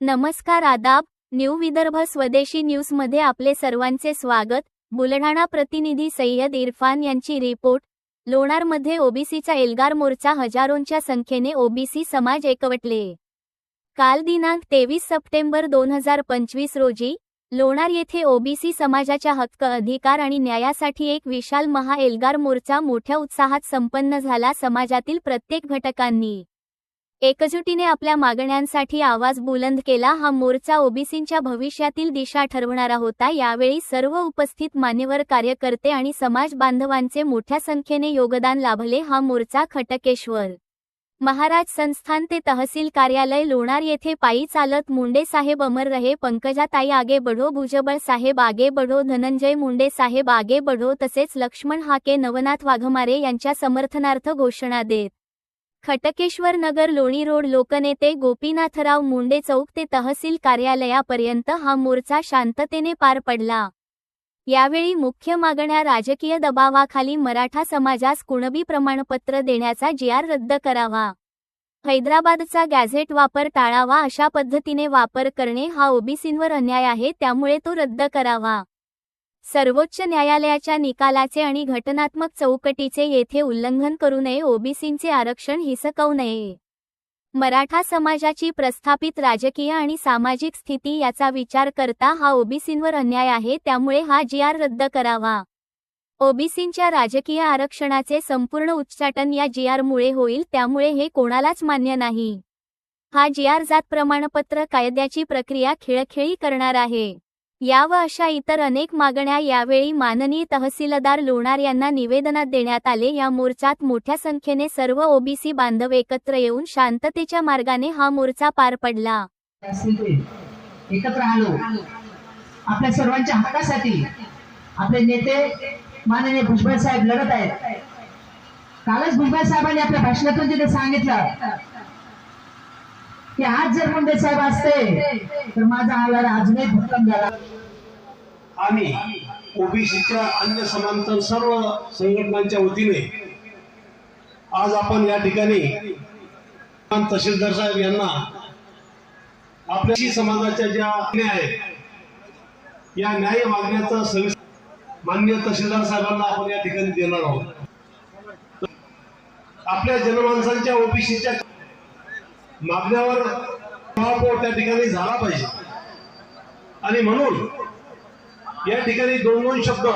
नमस्कार आदाब न्यू विदर्भ स्वदेशी न्यूजमध्ये आपले सर्वांचे स्वागत. बुलढाणा प्रतिनिधी सय्यद इरफान यांची रिपोर्ट. लोणारमध्ये ओबीसीचा एल्गार मोर्चा हजारोंच्या संख्येने ओबीसी समाज एकवटले. काल दिनांक तेवीस सप्टेंबर दोन हजार पंचवीस रोजी लोणार येथे ओबीसी समाजाच्या हक्क अधिकार आणि न्यायासाठी एक विशाल महा एल्गार मोर्चा मोठ्या उत्साहात संपन्न झाला समाजातील प्रत्येक घटकांनी. एकजुटीने आपल्या मागण्यांसाठी आवाज बुलंद केला हा मोर्चा ओबीसींच्या भविष्यातील दिशा ठरवणारा होता. यावेळी सर्व उपस्थित मान्यवर कार्यकर्ते आणि समाज बांधवांचे मोठ्या संख्येने योगदान लाभले. हा मोर्चा खटकेश्वर महाराज संस्थान ते तहसील कार्यालय लोणार येथे पायी चालत मुंडे साहेब अमर रहे पंकजाताई आगे बढो भुजबळ साहेब आगे बढो धनंजय मुंडे साहेब आगे बढो तसेच लक्ष्मण हाके नवनाथ वाघमारे यांच्या समर्थनार्थ घोषणा देत. खटकेश्वर नगर लोणी रोड लोकनेते गोपीनाथराव मुंडे चौक ते तहसील कार्यालयापर्यंत हा मोर्चा शांततेने पार पडला. यावेळी मुख्य मागण्या राजकीय दबावाखाली मराठा समाजास कुणबी प्रमाणपत्र देण्याचा जी आर रद्द करावा. हैदराबादचा गॅझेट वापर टाळावा अशा पद्धतीने वापर करणे हा ओबीसींवर अन्याय आहे त्यामुळे तो रद्द करावा. सर्वोच्च न्यायालयाच्या निकालाचे आणि घटनात्मक चौकटीचे येथे उल्लंघन करू नये ओबीसींचे आरक्षण हिसकवू नये. मराठा समाजाची प्रस्थापित राजकीय आणि सामाजिक स्थिती याचा विचार करता हा ओबीसींवर अन्याय आहे त्यामुळे हा जी आर रद्द करावा. ओबीसींच्या राजकीय आरक्षणाचे संपूर्ण उच्चाटन या जी आरमुळे होईल त्यामुळे हे कोणालाच मान्य नाही. हा जी आर जात प्रमाणपत्र कायद्याची प्रक्रिया खिळखिळी करणार आहे. या व अशा इतर अनेक मागण्या यावेळी माननीय तहसीलदार लोणार यांना निवेदनात देण्यात आले. या मोर्चात मोठ्या संख्येने सर्व ओबीसी बांधव एकत्र येऊन शांततेच्या मार्गाने हा मोर्चा पार पडला. एकत्र आलो. आपल्या सर्वांच्या हक्कासाठी आपले नेते माननीय भुजबळ साहेब लढत आहेत. कालच भुजबळ साहेबांनी आपल्या भाषणातून तिथे सांगितलं की आज जर मुंडे साहेब असते तर माझा आला अजूनही भक्कम झाला. आम्ही ओबीसीच्या अन्य समांतर सर्व संघटनांच्या वतीने आज आपण या ठिकाणी तहसीलदार साहेब यांना आपल्या समाजाच्या ज्या आहेत या न्याय मागण्याचा सविस्तर मान्य तहसीलदार साहेबांना आपण या ठिकाणी देणार आहोत. आपल्या जनमानसांच्या ओबीसीच्या मागण्यावर महापौर त्या ठिकाणी झाला पाहिजे. आणि म्हणून या ठिकाणी दोन दोन शब्द